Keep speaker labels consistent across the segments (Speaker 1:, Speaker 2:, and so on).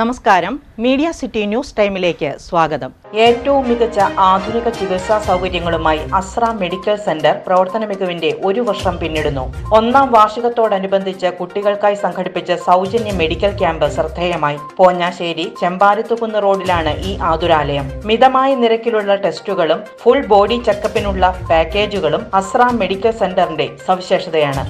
Speaker 1: നമസ്കാരം. Media city news ടൈമിലേക്ക് സ്വാഗതം. ഏറ്റവും മികച്ച ആധുനിക ചികിത്സാ സൗകര്യങ്ങളുമായി അസ്ര മെഡിക്കൽ സെന്റർ പ്രവർത്തന മികവിന്റെ ഒരു വർഷം പിന്നിടുന്നു. ഒന്നാം വാർഷികത്തോടനുബന്ധിച്ച് കുട്ടികൾക്കായി സംഘടിപ്പിച്ച സൗജന്യ മെഡിക്കൽ ക്യാമ്പ് ശ്രദ്ധേയമായി. പോഞ്ഞാശ്ശേരി ചെമ്പാരത്തുകുന്ന് റോഡിലാണ് ഈ ആതുരാലയം. മിതമായ നിരക്കിലുള്ള ടെസ്റ്റുകളും ഫുൾ ബോഡി ചെക്കപ്പിനുള്ള പാക്കേജുകളും അസ്ര മെഡിക്കൽ സെന്ററിന്റെ സവിശേഷതയാണ്.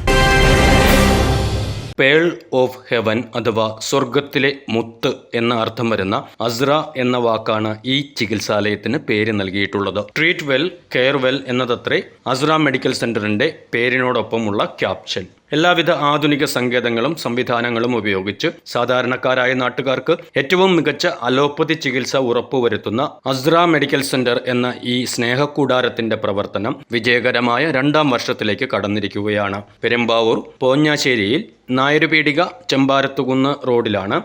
Speaker 2: പേൾ ഓഫ് ഹെവൻ അഥവാ സ്വർഗത്തിലെ മുത്ത് എന്ന അർത്ഥം വരുന്ന അസ്ര എന്ന വാക്കാണ് ഈ ചികിത്സാലയത്തിന് പേര് നൽകിയിട്ടുള്ളത്. ട്രീറ്റ് വെൽ കെയർ വെൽ എന്നതത്രേ അസ്ര മെഡിക്കൽ സെന്ററിന്റെ പേരിനോടൊപ്പമുള്ള ക്യാപ്ഷൻ. എല്ലാവിധ ആധുനിക സങ്കേതങ്ങളും സംവിധാനങ്ങളും ഉപയോഗിച്ച് സാധാരണക്കാരായ നാട്ടുകാർക്ക് ഏറ്റവും മികച്ച അലോപ്പതി ചികിത്സ ഉറപ്പുവരുത്തുന്ന അസ്ര മെഡിക്കൽ സെന്റർ എന്ന ഈ സ്നേഹക്കൂടാരത്തിന്റെ പ്രവർത്തനം വിജയകരമായ രണ്ടാം വർഷത്തിലേക്ക് കടന്നിരിക്കുകയാണ്. പെരുമ്പാവൂർ പോഞ്ഞാശ്ശേരിയിൽ നായരുപീടിക ചെമ്പാരത്തുകുന്ന് റോഡിലാണ്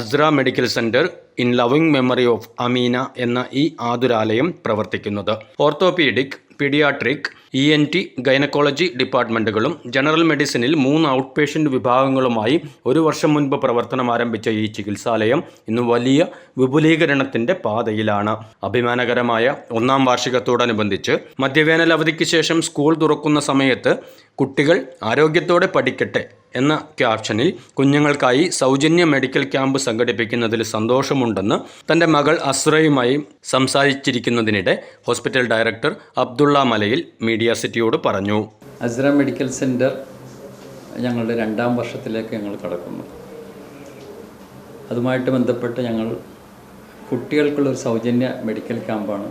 Speaker 2: Azra medical centre in loving memory of Ameena എന്ന ഈ ആതുരാലയം പ്രവർത്തിക്കുന്നത്. Orthopaedic paediatric E N T gynaecology ഡിപ്പാർട്ട്മെന്റുകളും general മെഡിസിനിൽ മൂന്ന് ഔട്ട് പേഷ്യന്റ് വിഭാഗങ്ങളുമായി ഒരു വർഷം മുൻപ് പ്രവർത്തനം ആരംഭിച്ച ഈ ചികിത്സാലയം ഇന്ന് വലിയ വിപുലീകരണത്തിന്റെ പാതയിലാണ്. അഭിമാനകരമായ ഒന്നാം വാർഷികത്തോടനുബന്ധിച്ച് മധ്യവേനൽ അവധിക്ക് ശേഷം സ്കൂൾ തുറക്കുന്ന സമയത്ത് കുട്ടികൾ ആരോഗ്യത്തോടെ പഠിക്കട്ടെ എന്ന ക്യാപ്ഷനിൽ കുഞ്ഞുങ്ങൾക്കായി സൗജന്യ മെഡിക്കൽ ക്യാമ്പ് സംഘടിപ്പിക്കുന്നതിൽ സന്തോഷമുണ്ടെന്ന് തന്റെ മകൾ അസ്രയുമായി സംസാരിച്ചിരിക്കുന്നതിനിടെ hospital director Abdulla Malayil media സിറ്റിയോട് പറഞ്ഞു.
Speaker 3: അസ്ര മെഡിക്കൽ സെന്റർ ഞങ്ങളുടെ രണ്ടാം വർഷത്തിലേക്ക് ഞങ്ങൾ കടക്കുന്നു. അതുമായിട്ട് ബന്ധപ്പെട്ട് ഞങ്ങൾ കുട്ടികൾക്കുള്ളൊരു സൗജന്യ മെഡിക്കൽ ക്യാമ്പാണ്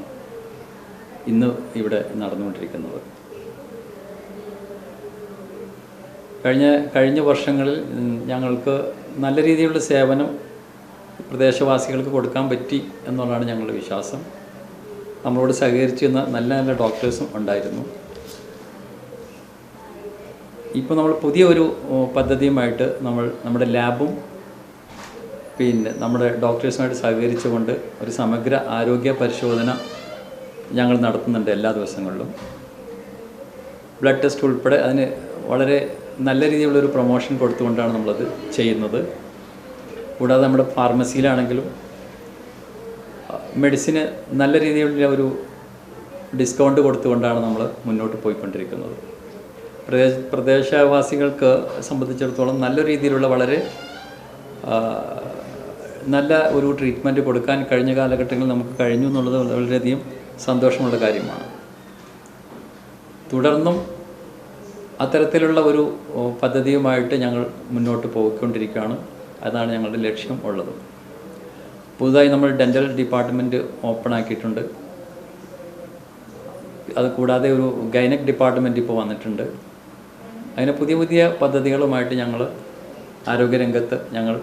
Speaker 3: ഇന്ന് ഇവിടെ നടന്നുകൊണ്ടിരിക്കുന്നത്. കഴിഞ്ഞ കഴിഞ്ഞ വർഷങ്ങളിൽ ഞങ്ങൾക്ക് നല്ല രീതിയിലുള്ള സേവനം പ്രദേശവാസികൾക്ക് കൊടുക്കാൻ പറ്റി എന്നുള്ളതാണ് ഞങ്ങളുടെ വിശ്വാസം. നമ്മളോട് സഹകരിച്ചിരുന്ന നല്ല നല്ല ഡോക്ടേഴ്സും ഉണ്ടായിരുന്നു. ഇപ്പോൾ നമ്മൾ പുതിയ ഒരു പദ്ധതിയുമായിട്ട് നമ്മൾ നമ്മുടെ ലാബും പിന്നെ നമ്മുടെ ഡോക്ടേഴ്സുമായിട്ട് സഹകരിച്ചുകൊണ്ട് ഒരു സമഗ്ര ആരോഗ്യ പരിശോധന ഞങ്ങൾ നടത്തുന്നുണ്ട് എല്ലാ ദിവസങ്ങളിലും. ബ്ലഡ് ടെസ്റ്റ് ഉൾപ്പെടെ അതിന് വളരെ നല്ല രീതിയിലുള്ളൊരു പ്രൊമോഷൻ കൊടുത്തുകൊണ്ടാണ് നമ്മളത് ചെയ്യുന്നത്. കൂടാതെ നമ്മുടെ ഫാർമസിയിലാണെങ്കിലും മെഡിസിന് നല്ല രീതിയിലുള്ള ഒരു ഡിസ്കൗണ്ട് കൊടുത്തുകൊണ്ടാണ് നമ്മൾ മുന്നോട്ട് പോയിക്കൊണ്ടിരിക്കുന്നത്. പ്രദേശ പ്രദേശവാസികൾക്ക് സംബന്ധിച്ചിടത്തോളം നല്ല രീതിയിലുള്ള വളരെ നല്ല ഒരു ട്രീറ്റ്മെന്റ് കൊടുക്കാൻ കഴിഞ്ഞ കാലഘട്ടങ്ങളിൽ നമുക്ക് കഴിഞ്ഞു എന്നുള്ളത് വളരെയധികം സന്തോഷമുള്ള കാര്യമാണ്. തുടർന്നും അത്തരത്തിലുള്ള ഒരു പദ്ധതിയുമായിട്ട് ഞങ്ങൾ മുന്നോട്ട് പോയിക്കൊണ്ടിരിക്കുകയാണ്. അതാണ് ഞങ്ങളുടെ ലക്ഷ്യം ഉള്ളത്. പുതുതായി നമ്മൾ ഡെന്റൽ ഡിപ്പാർട്ട്മെന്റ് ഓപ്പൺ ആക്കിയിട്ടുണ്ട്. അത് കൂടാതെ ഒരു ഗൈനക് ഡിപ്പാർട്ട്മെന്റ് ഇപ്പോൾ വന്നിട്ടുണ്ട്. അങ്ങനെ പുതിയ പുതിയ പദ്ധതികളുമായിട്ട് ഞങ്ങൾ ആരോഗ്യരംഗത്ത് ഞങ്ങൾ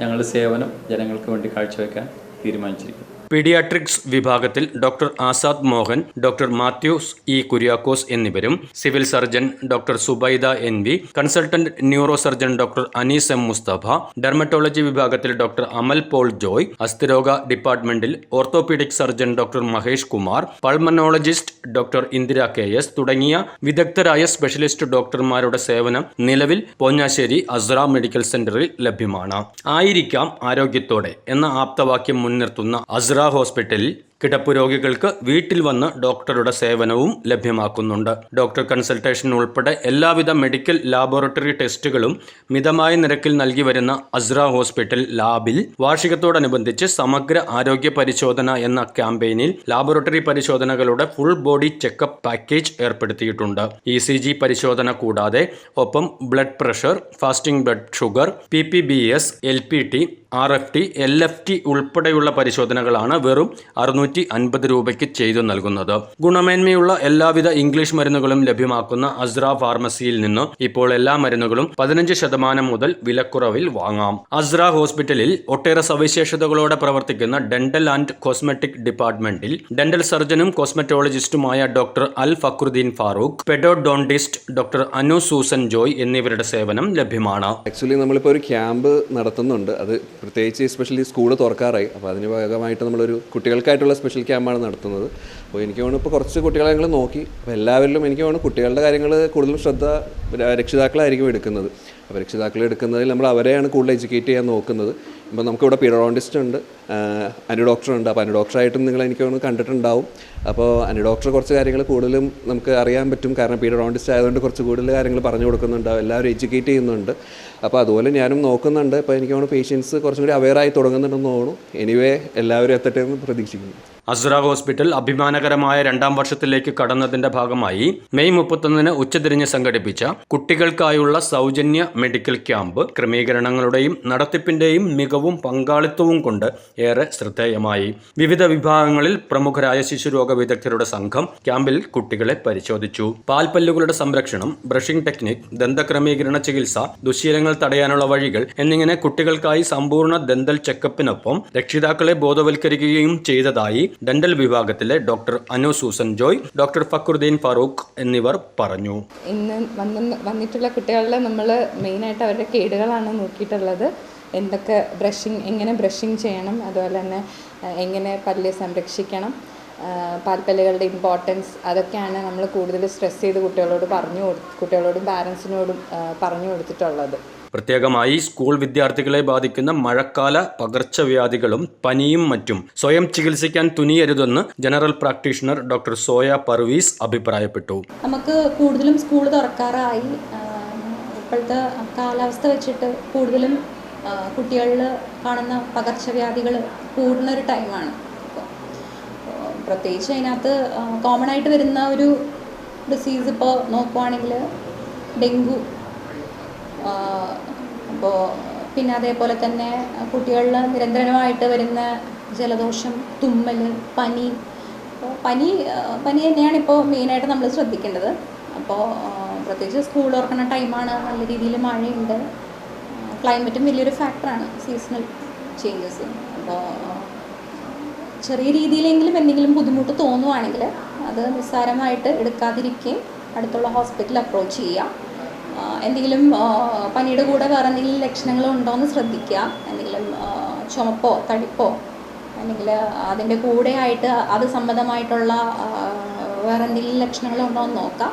Speaker 3: ഞങ്ങളുടെ സേവനം ജനങ്ങൾക്ക് വേണ്ടി കാഴ്ചവെക്കാൻ തീരുമാനിച്ചിരിക്കുന്നു.
Speaker 2: പീഡിയാട്രിക്സ് വിഭാഗത്തിൽ doctor Azad Mohan doctor Mathews E Kuriakose എന്നിവരും civil surgeon doctor Zubaida N V consultant neuro surgeon doctor Anees M Mustafa dermatology വിഭാഗത്തിൽ ഡോക്ടർ അമൽ പോൾ ജോയ് അസ്ഥിരോഗ ഡിപ്പാർട്ട്മെന്റിൽ orthopaedic surgeon doctor Mahesh Kumar pulmonologist doctor Indira K S തുടങ്ങിയ വിദഗ്ധരായ specialist ഡോക്ടർമാരുടെ സേവനം നിലവിൽ Ponjassery അസ്ര medical സെന്ററിൽ ലഭ്യമാണ്. ആയിരിക്കാം ആരോഗ്യത്തോടെ എന്ന ആപ്തവാക്യം മുൻനിർത്തുന്ന അസ്ര ഹോസ്പിറ്റലിൽ കിടപ്പ് രോഗികൾക്ക് വീട്ടിൽ വന്ന് ഡോക്ടറുടെ സേവനവും ലഭ്യമാക്കുന്നുണ്ട്. ഡോക്ടർ കൺസൾട്ടേഷൻ ഉൾപ്പെടെ എല്ലാവിധ മെഡിക്കൽ ലാബോറട്ടറി ടെസ്റ്റുകളും മിതമായ നിരക്കിൽ നൽകി വരുന്ന അസ്ര ഹോസ്പിറ്റൽ ലാബിൽ വാർഷികത്തോടനുബന്ധിച്ച് സമഗ്ര ആരോഗ്യ പരിശോധന എന്ന ക്യാമ്പയിനിൽ ലാബോറട്ടറി പരിശോധനകളുടെ ഫുൾ ബോഡി ചെക്കപ്പ് പാക്കേജ് ഏർപ്പെടുത്തിയിട്ടുണ്ട്. ഇ സി ജി പരിശോധന കൂടാതെ ഒപ്പം blood pressure fasting blood sugar P P B S L P T R F T L F T ഉൾപ്പെടെയുള്ള പരിശോധനകളാണ് വെറും അറുന്നൂറ്റി അൻപത് രൂപയ്ക്ക് ചെയ്തു നൽകുന്നത്. ഗുണമേന്മയുള്ള എല്ലാവിധ ഇംഗ്ലീഷ് മരുന്നുകളും ലഭ്യമാക്കുന്ന അസ്ര ഫാർമസിയിൽ നിന്ന് ഇപ്പോൾ എല്ലാ മരുന്നുകളും പതിനഞ്ച് ശതമാനം മുതൽ വിലക്കുറവിൽ വാങ്ങാം. അസ്ര ഹോസ്പിറ്റലിൽ ഒട്ടേറെ സവിശേഷതകളോടെ പ്രവർത്തിക്കുന്ന ഡെന്റൽ ആൻഡ് കോസ്മെറ്റിക് ഡിപ്പാർട്ട്മെന്റിൽ ഡെന്റൽ സർജനും കോസ്മെറ്റോളജിസ്റ്റുമായ doctor Al Fakhruddin Farooq pedodontist doctor Anu Susan Joy എന്നിവരുടെ സേവനം ലഭ്യമാണ്.
Speaker 4: ആക്ച്വലി നമ്മളിപ്പോൾ ഒരു ക്യാമ്പ് നടത്തുന്നുണ്ട്. അത് പ്രത്യേകിച്ച് സ്പെഷ്യലി സ്കൂൾ തുറക്കാറായി. അപ്പോൾ അതിന് ഭാഗമായിട്ട് നമ്മളൊരു കുട്ടികൾക്കായിട്ടുള്ള സ്പെഷ്യൽ ക്യാമ്പാണ് നടത്തുന്നത്. അപ്പോൾ എനിക്ക് തോന്നുന്നു ഇപ്പോൾ കുറച്ച് കുട്ടികളെ ഞങ്ങൾ നോക്കി. അപ്പോൾ എല്ലാവരിലും എനിക്ക് തോന്നുന്നു കുട്ടികളുടെ കാര്യങ്ങൾ കൂടുതലും ശ്രദ്ധ രക്ഷിതാക്കളായിരിക്കും എടുക്കുന്നത്. അപ്പോൾ രക്ഷിതാക്കൾ എടുക്കുന്നതിൽ നമ്മൾ അവരെയാണ് കൂടുതൽ എഡ്യൂക്കേറ്റ് ചെയ്യാൻ നോക്കുന്നത്. ഇപ്പോൾ നമുക്കിവിടെ പീഡോണ്ടിസ്റ്റ് ഉണ്ട് അനു ഡോക്ടർ ഉണ്ട്. അപ്പോൾ അനു ഡോക്ടറായിട്ടും നിങ്ങൾ എനിക്ക് കണ്ടിട്ടുണ്ടാവും. അപ്പോൾ അനു ഡോക്ടർ കുറച്ച് കാര്യങ്ങൾ കൂടുതലും നമുക്ക് അറിയാൻ പറ്റും. കാരണം പീഡോണ്ടിസ്റ്റ് ആയതുകൊണ്ട് കുറച്ച് കൂടുതൽ കാര്യങ്ങൾ പറഞ്ഞു കൊടുക്കുന്നുണ്ടാവും എല്ലാവരും എഡ്യൂക്കേറ്റ് ചെയ്യുന്നുണ്ട്. അപ്പോൾ അതുപോലെ ഞാനും നോക്കുന്നുണ്ട്. ഇപ്പോൾ എനിക്ക് തോന്നുന്നു പേഷ്യൻസ് കുറച്ചും കൂടി അവെയറായി തുടങ്ങുന്നുണ്ടെന്ന് തോന്നുന്നു. എനിവേ എല്ലാവരും എത്തട്ടെ എന്ന് പ്രതീക്ഷിക്കുന്നു.
Speaker 2: അസ്ര ഹോസ്പിറ്റൽ അഭിമാനകരമായ രണ്ടാം വർഷത്തിലേക്ക് കടന്നതിന്റെ ഭാഗമായി മെയ് മുപ്പത്തൊന്നിന് ഉച്ചതിരിഞ്ഞ് സംഘടിപ്പിച്ച കുട്ടികൾക്കായുള്ള സൗജന്യ മെഡിക്കൽ ക്യാമ്പ് ക്രമീകരണങ്ങളുടെയും നടത്തിപ്പിന്റെയും മികവും പങ്കാളിത്തവും കൊണ്ട് ഏറെ ശ്രദ്ധേയമായി. വിവിധ വിഭാഗങ്ങളിൽ പ്രമുഖരായ ശിശുരോഗ വിദഗ്ധരുടെ സംഘം ക്യാമ്പിൽ കുട്ടികളെ പരിശോധിച്ചു. പാൽപ്പല്ലുകളുടെ സംരക്ഷണം ബ്രഷിംഗ് ടെക്നിക് ദന്തക്രമീകരണ ചികിത്സ ദുശീലങ്ങൾ തടയാനുള്ള വഴികൾ എന്നിങ്ങനെ കുട്ടികൾക്കായി സമ്പൂർണ ദന്തൽ ചെക്കപ്പിനൊപ്പം രക്ഷിതാക്കളെ ബോധവൽക്കരിക്കുകയും ചെയ്തതായി ഡെന്റൽ വിഭാഗത്തിലെ doctor Anu Susan Joy doctor Fakhruddin Farooq എന്നിവർ പറഞ്ഞു.
Speaker 5: ഇന്ന് വന്ന് വന്നിട്ടുള്ള കുട്ടികളിൽ നമ്മൾ മെയിനായിട്ട് അവരുടെ കേടുകളാണ് നോക്കിയിട്ടുള്ളത്. എന്തൊക്കെ ബ്രഷിങ് എങ്ങനെ ബ്രഷിങ് ചെയ്യണം അതുപോലെ തന്നെ എങ്ങനെ പല്ല് സംരക്ഷിക്കണം പാൽപ്പല്ലുകളുടെ ഇമ്പോർട്ടൻസ് അതൊക്കെയാണ് നമ്മൾ കൂടുതൽ സ്ട്രെസ് ചെയ്ത് കുട്ടികളോട് പറഞ്ഞു കൊടു കുട്ടികളോടും പാരൻസിനോടും പറഞ്ഞു കൊടുത്തിട്ടുള്ളത്.
Speaker 2: പ്രത്യേകമായി സ്കൂൾ വിദ്യാർത്ഥികളെ ബാധിക്കുന്ന മഴക്കാല പകർച്ചവ്യാധികളും പനിയും മറ്റും സ്വയം ചികിത്സിക്കാൻ തുനിയരുതെന്ന് general practitioner doctor Zoya Parvez അഭിപ്രായപ്പെട്ടു.
Speaker 6: നമുക്ക് കൂടുതലും സ്കൂൾ തുറക്കാറായി ഇപ്പോഴത്തെ കാലാവസ്ഥ വെച്ചിട്ട് കൂടുതലും കുട്ടികളിൽ കാണുന്ന പകർച്ചവ്യാധികൾ കൂടുന്ന ഒരു ടൈമാണ് പ്രത്യേകിച്ച് അതിനകത്ത് കോമൺ ആയിട്ട് വരുന്ന ഒരു ഡിസീസ് ഇപ്പോൾ നോക്കുവാണെങ്കിൽ ഡെങ്കു. അപ്പോൾ പിന്നെ അതേപോലെ തന്നെ കുട്ടികളിൽ നിരന്തരമായിട്ട് വരുന്ന ജലദോഷം തുമ്മൽ പനി. പനി പനി തന്നെയാണ് ഇപ്പോൾ മെയിനായിട്ട് നമ്മൾ ശ്രദ്ധിക്കേണ്ടത്. അപ്പോൾ പ്രത്യേകിച്ച് സ്കൂൾ തുറക്കുന്ന ടൈമാണ് നല്ല രീതിയിൽ മഴയുണ്ട്. ക്ലൈമറ്റും വലിയൊരു ഫാക്ടറാണ് സീസണൽ ചേഞ്ചസ് അപ്പോൾ ചെറിയ രീതിയിലെങ്കിലും എന്തെങ്കിലും ബുദ്ധിമുട്ട് തോന്നുവാണെങ്കിൽ അത് നിസ്സാരമായിട്ട് എടുക്കാതിരിക്കുകയും അടുത്തുള്ള ഹോസ്പിറ്റൽ അപ്രോച്ച് ചെയ്യുക. എന്തെങ്കിലും പനിയുടെ കൂടെ വേറെ എന്തെങ്കിലും ലക്ഷണങ്ങൾ ഉണ്ടോ എന്ന് ശ്രദ്ധിക്കുക. എന്തെങ്കിലും ചുമപ്പോ തടിപ്പോ അല്ലെങ്കിൽ അതിന്റെ കൂടെ ആയിട്ട് അത് സംബന്ധമായിട്ടുള്ള വേറെ എന്തെങ്കിലും ലക്ഷണങ്ങളുണ്ടോ എന്ന് നോക്കാം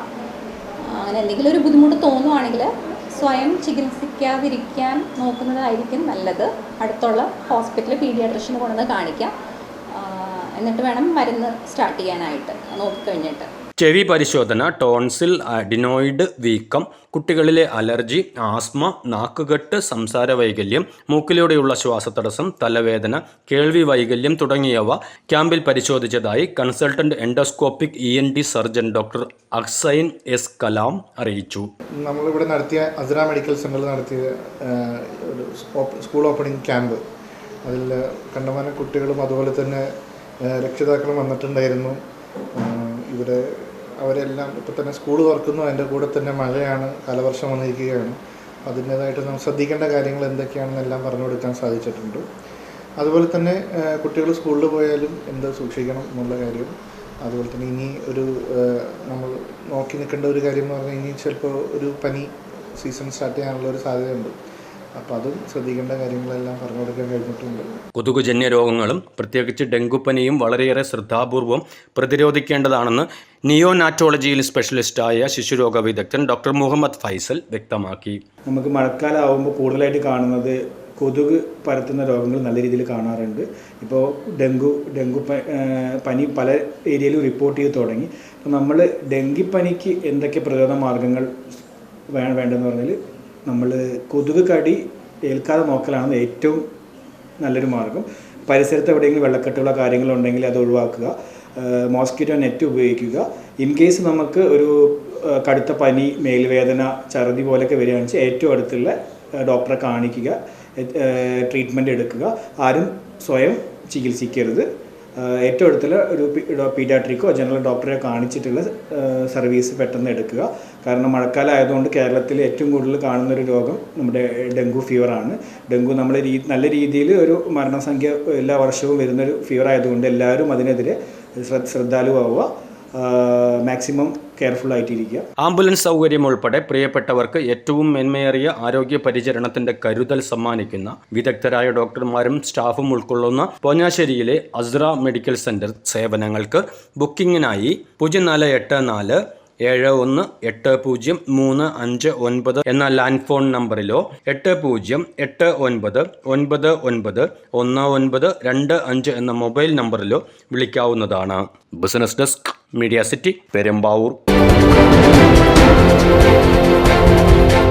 Speaker 6: അങ്ങനെ എന്തെങ്കിലും ഒരു ബുദ്ധിമുട്ട് തോന്നുവാണെങ്കിൽ സ്വയം ചികിത്സിക്കാതിരിക്കാൻ നോക്കുന്നതായിരിക്കും നല്ലത്. അടുത്തുള്ള ഹോസ്പിറ്റലിൽ പീഡിയാട്രിഷന് കൊണ്ടുവന്ന് കാണിക്കാം. എന്നിട്ട് വേണം മരുന്ന് സ്റ്റാർട്ട് ചെയ്യാനായിട്ട്. നോക്കിക്കഴിഞ്ഞിട്ട്.
Speaker 2: ചെവി പരിശോധന ടോൺസിൽ അഡിനോയിഡ് വീക്കം കുട്ടികളിലെ അലർജി ആസ്മ നാക്കുകെട്ട് സംസാര വൈകല്യം മൂക്കിലൂടെയുള്ള ശ്വാസതടസ്സം തലവേദന കേൾവി വൈകല്യം തുടങ്ങിയവ ക്യാമ്പിൽ പരിശോധിച്ചതായി consultant endoscopic E N D surgeon doctor Aksain S Kalam അറിയിച്ചു.
Speaker 7: നമ്മളിവിടെ നടത്തിയ അസ്ര മെഡിക്കൽ സെന്ററിൽ നടത്തിയ ഒരു സ്കൂൾ ഓപ്പണിംഗ് ക്യാമ്പ്. അതിൽ കണ്ടമാന കുട്ടികളും അതുപോലെ തന്നെ രക്ഷിതാക്കളും വന്നിട്ടുണ്ടായിരുന്നു. ഇവിടെ അവരെല്ലാം ഇപ്പം തന്നെ സ്കൂൾ തുറക്കുന്നു. അതിന്റെ കൂടെ തന്നെ മഴയാണ്. കാലവർഷം വന്നിരിക്കുകയാണ്. അതിന്റേതായിട്ട് നമ്മൾ ശ്രദ്ധിക്കേണ്ട കാര്യങ്ങൾ എന്തൊക്കെയാണെന്നെല്ലാം പറഞ്ഞു കൊടുക്കാൻ സാധിച്ചിട്ടുണ്ട്. അതുപോലെ തന്നെ കുട്ടികൾ സ്കൂളിൽ പോയാലും എന്ത് സൂക്ഷിക്കണം എന്നുള്ള കാര്യം. അതുപോലെ തന്നെ ഇനി ഒരു നമ്മൾ നോക്കി നിൽക്കേണ്ട ഒരു കാര്യം എന്ന് പറഞ്ഞാൽ ഇനി ചിലപ്പോൾ ഒരു പനി സീസൺ സ്റ്റാർട്ട് ചെയ്യാനുള്ള ഒരു സാധ്യതയുണ്ട്. അപ്പോൾ അതും ശ്രദ്ധിക്കേണ്ട കാര്യങ്ങളെല്ലാം പറഞ്ഞു കൊടുക്കാൻ കഴിഞ്ഞിട്ടുണ്ട്.
Speaker 2: കൊതുകുജന്യ രോഗങ്ങളും പ്രത്യേകിച്ച് ഡെങ്കുപ്പനിയും വളരെയേറെ ശ്രദ്ധാപൂർവം പ്രതിരോധിക്കേണ്ടതാണെന്ന് നിയോനാറ്റോളജിയിൽ സ്പെഷ്യലിസ്റ്റായ ശിശുരോഗ വിദഗ്ധൻ ഡോക്ടർ മുഹമ്മദ് ഫൈസൽ വ്യക്തമാക്കി.
Speaker 8: നമുക്ക് മഴക്കാലമാകുമ്പോൾ കൂടുതലായിട്ട് കാണുന്നത് കൊതുക് പരത്തുന്ന രോഗങ്ങൾ നല്ല രീതിയിൽ കാണാറുണ്ട്. ഇപ്പോൾ ഡെങ്കു ഡെങ്കു പനി പല ഏരിയയിലും റിപ്പോർട്ട് ചെയ്ത് തുടങ്ങി. അപ്പോൾ നമ്മൾ ഡെങ്കിപ്പനിക്ക് എന്തൊക്കെ പ്രതിരോധ മാർഗങ്ങൾ വേ വേണ്ടതെന്ന് പറഞ്ഞാൽ നമ്മൾ കൊതുക് കടി ഏൽക്കാതെ നോക്കലാണ് ഏറ്റവും നല്ലൊരു മാർഗം. പരിസരത്ത് എവിടെയെങ്കിലും വെള്ളക്കെട്ടുള്ള കാര്യങ്ങളുണ്ടെങ്കിൽ അത് ഒഴിവാക്കുക. മോസ്കിറ്റോ നെറ്റ് ഉപയോഗിക്കുക. ഇൻ കേസ് നമുക്ക് ഒരു കടുത്ത പനി മേൽവേദന ഛർദി പോലെയൊക്കെ വരികയാണെന്ന് വെച്ചാൽ ഏറ്റവും അടുത്തുള്ള ഡോക്ടറെ കാണിക്കുക. ട്രീറ്റ്മെന്റ് എടുക്കുക. ആരും സ്വയം ചികിത്സിക്കരുത്. ഏറ്റവും അടുത്തുള്ള ഒരു പീഡിയാട്രിക്കോ ജനറൽ ഡോക്ടറെ കാണിച്ചിട്ടുള്ള സർവീസ് പെട്ടെന്ന് എടുക്കുക. കാരണം മഴക്കാലം ആയതുകൊണ്ട് കേരളത്തിൽ ഏറ്റവും കൂടുതൽ കാണുന്ന ഒരു രോഗം നമ്മുടെ ഡെങ്കു ഫീവറാണ്. ഡെങ്കു നമ്മൾ രീ നല്ല രീതിയിൽ ഒരു മരണസംഖ്യ എല്ലാ വർഷവും വരുന്നൊരു ഫീവർ ആയതുകൊണ്ട് എല്ലാവരും അതിനെതിരെ ശ്രദ്ധാലുവാവുക. മാക്സിമം കെയർഫുൾ ആയിട്ടിരിക്കുക.
Speaker 2: ആംബുലൻസ് സൗകര്യം ഉൾപ്പെടെ പ്രിയപ്പെട്ടവർക്ക് ഏറ്റവും മേന്മയേറിയ ആരോഗ്യ പരിചരണത്തിന്റെ കരുതൽ സമ്മാനിക്കുന്ന വിദഗ്ധരായ ഡോക്ടർമാരും സ്റ്റാഫും ഉൾക്കൊള്ളുന്ന പോഞ്ഞാശ്ശേരിയിലെ അസ്ര മെഡിക്കൽ സെന്റർ സേവനങ്ങൾക്ക് ബുക്കിംഗിനായി പൂജ്യം നാല് എട്ട് നാല് ഏഴ് ഒന്ന് എട്ട് പൂജ്യം മൂന്ന് അഞ്ച് ഒൻപത് എന്ന ലാൻഡ് ഫോൺ നമ്പറിലോ എട്ട് പൂജ്യം എട്ട് ഒൻപത് ഒൻപത് ഒൻപത് ഒന്ന് ഒൻപത് രണ്ട് അഞ്ച് എന്ന മൊബൈൽ നമ്പറിലോ വിളിക്കാവുന്നതാണ്. Business desk media city Perumbavoor.